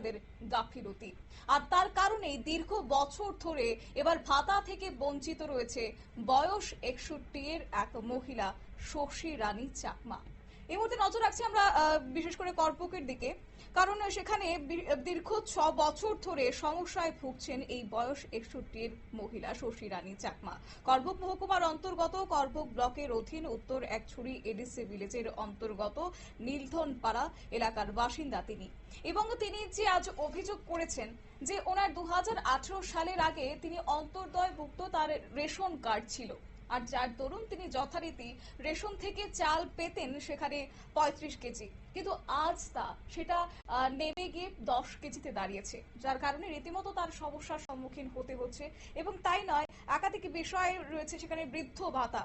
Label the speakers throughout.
Speaker 1: তাদের গাফিলতি। আর তার কারণেই দীর্ঘ বছর ধরে এবার ভাতা থেকে বঞ্চিত রয়েছে বয়স একষট্টি এর এক মহিলা শশী রানী চাকমা। এই মুহূর্তে নজর রাখছি আমরা বিশেষ করে কর্পকের দিকে। কারণ সেখানে দীর্ঘ ছ বছর ধরে সমস্যায় ভুগছেন এই বয়স একষট্টির মহিলা শশী রানী চাকমা। করবক মহকুমার অন্তর্গত করবক ব্লকের অধীন উত্তর একছড়ি এডিসি ভিলেজের অন্তর্গত নীলধনপাড়া এলাকার বাসিন্দা তিনি। এবং তিনি যে আজ অভিযোগ করেছেন যে ওনার দু হাজার আঠারো সালের আগে তিনি অন্তর্দয়ভুক্ত তার রেশন কার্ড ছিল। আর যার দরুন তিনি যথারীতি রেশন থেকে চাল পেতেন সেখানে পঁয়ত্রিশ কেজি। কিন্তু আজ তা, সেটা নেমে গিয়ে দশ কেজিতে দাঁড়িয়েছে, যার কারণে রীতিমতো তার সমস্যার সম্মুখীন হতে হচ্ছে। এবং তাই নয়, একাধিক বিষয় রয়েছে সেখানে বৃদ্ধ ভাতা।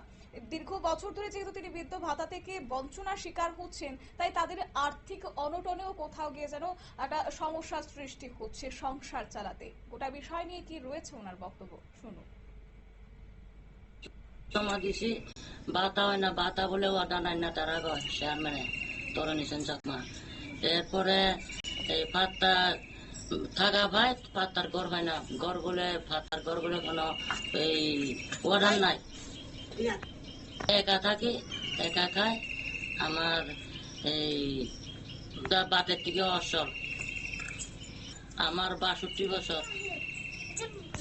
Speaker 1: দীর্ঘ বছর ধরে যেহেতু তিনি বৃদ্ধ ভাতা থেকে বঞ্চনার শিকার হচ্ছেন, তাই তাদের আর্থিক অনটনেও কোথাও গিয়ে যেন একটা সমস্যার সৃষ্টি হচ্ছে সংসার চালাতে। গোটা বিষয় নিয়ে কি রয়েছে ওনার বক্তব্য? শুনুন।
Speaker 2: জমা দিছি বাতা হয় না, বাতা বলে অর্ডার নাই না তারা কয় শেয়ার মানে তোর চাকমা এরপরে এই পাত্তা থাকা ভাই পাত্তার ঘর হয় না। ঘর বলে পাত্তার ঘর বলে কোনো এই অর্ডার নাই। একা থাকি, একা খাই, আমার এই বাপের থেকে অসল। আমার বাষট্টি বছর।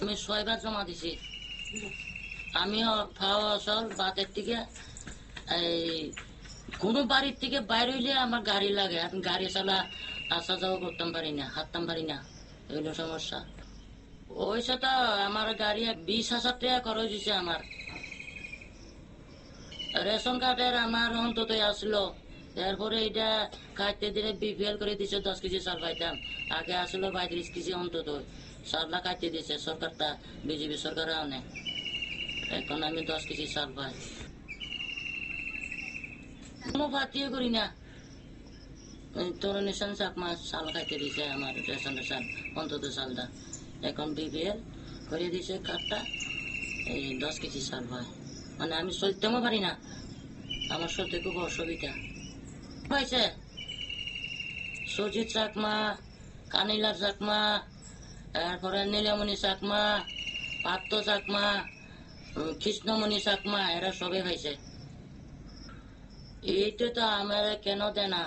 Speaker 2: আমি ছয়বার জমা দিছি। আমিও অসল বাতের থেকে এই কোনো বাড়ির থেকে বাইরে হইলে আমার গাড়ি লাগে। আমি গাড়ি চালা, আসা যাওয়া করতাম পারি না, হাঁটতাম পারি না। এগুলো সমস্যা। ওইসে তো আমার গাড়ি বিশ হাজার টাকা খরচ হয়েছে আমার। রেশন কার্ডের আমার অন্তত আসলো। এরপরে এটা খাইতে দিলে বিপিএল করে দিছে, দশ কেজি চাল পাইতাম। আগে আসলো পঁয়ত্রিশ কেজি অন্তত। চালটা কাটতে দিছে সরকারটা, বিজেপি সরকার আনে। এখন আমি দশ কেজি চাল পাই কোনো পাতিও করি না। তোর নিশান চাক মাছ চাল খাইতে দিছে আমার রেশন চাল অন্তত চালটা। এখন বিপিএল করে দিছে কার্ডটা এই দশ কেজি চাল পাই মানে আমি চলতেও পারি না। আমার চলতে খুব অসুবিধা। হয়েছে। সজিত চাকমা, কানিলার চাকমা, তারপরে নীলমণি চাকমা পাত্র চাকমা কৃষ্ণমণি চাকমা, এরা সবে হয়েছে এইটা তো আমার কেন দেনা?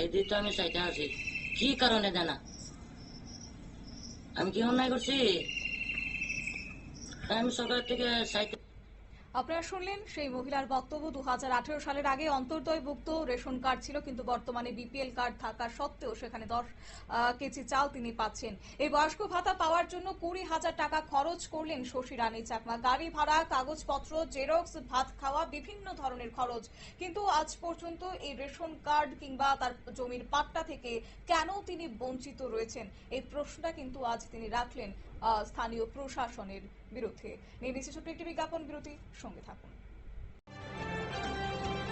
Speaker 2: এই তো আমি চাইতে আছি। কি কারণে দেনা? আমি কি অন্যায় করছি আমি সরকার থেকে চাইতে
Speaker 1: আপনারা শুনলেন সেই মহিলার বক্তব্য। দু হাজার আঠেরো সালের আগে অন্তর্দয়ভুক্ত রেশন কার্ড ছিল, কিন্তু বর্তমানে বিপিএল কার্ড থাকা সত্ত্বেও সেখানে দশ কেজি চাল তিনি পাচ্ছেন। এই বয়স্ক ভাতা পাওয়ার জন্য কুড়ি হাজার টাকা খরচ করলেন শশী রানী চাকমা। গাড়ি ভাড়া, কাগজপত্র, জেরক্স, ভাত খাওয়া, বিভিন্ন ধরনের খরচ। কিন্তু আজ পর্যন্ত এই রেশন কার্ড কিংবা তার জমির পাট্টা থেকে কেন তিনি বঞ্চিত রয়েছেন? এই প্রশ্নটা কিন্তু আজ তিনি রাখলেন স্থানীয় প্রশাসনের বিরুদ্ধে। নিয়ে একটি বিজ্ঞাপন বিরতি সঙ্গে থাকুন।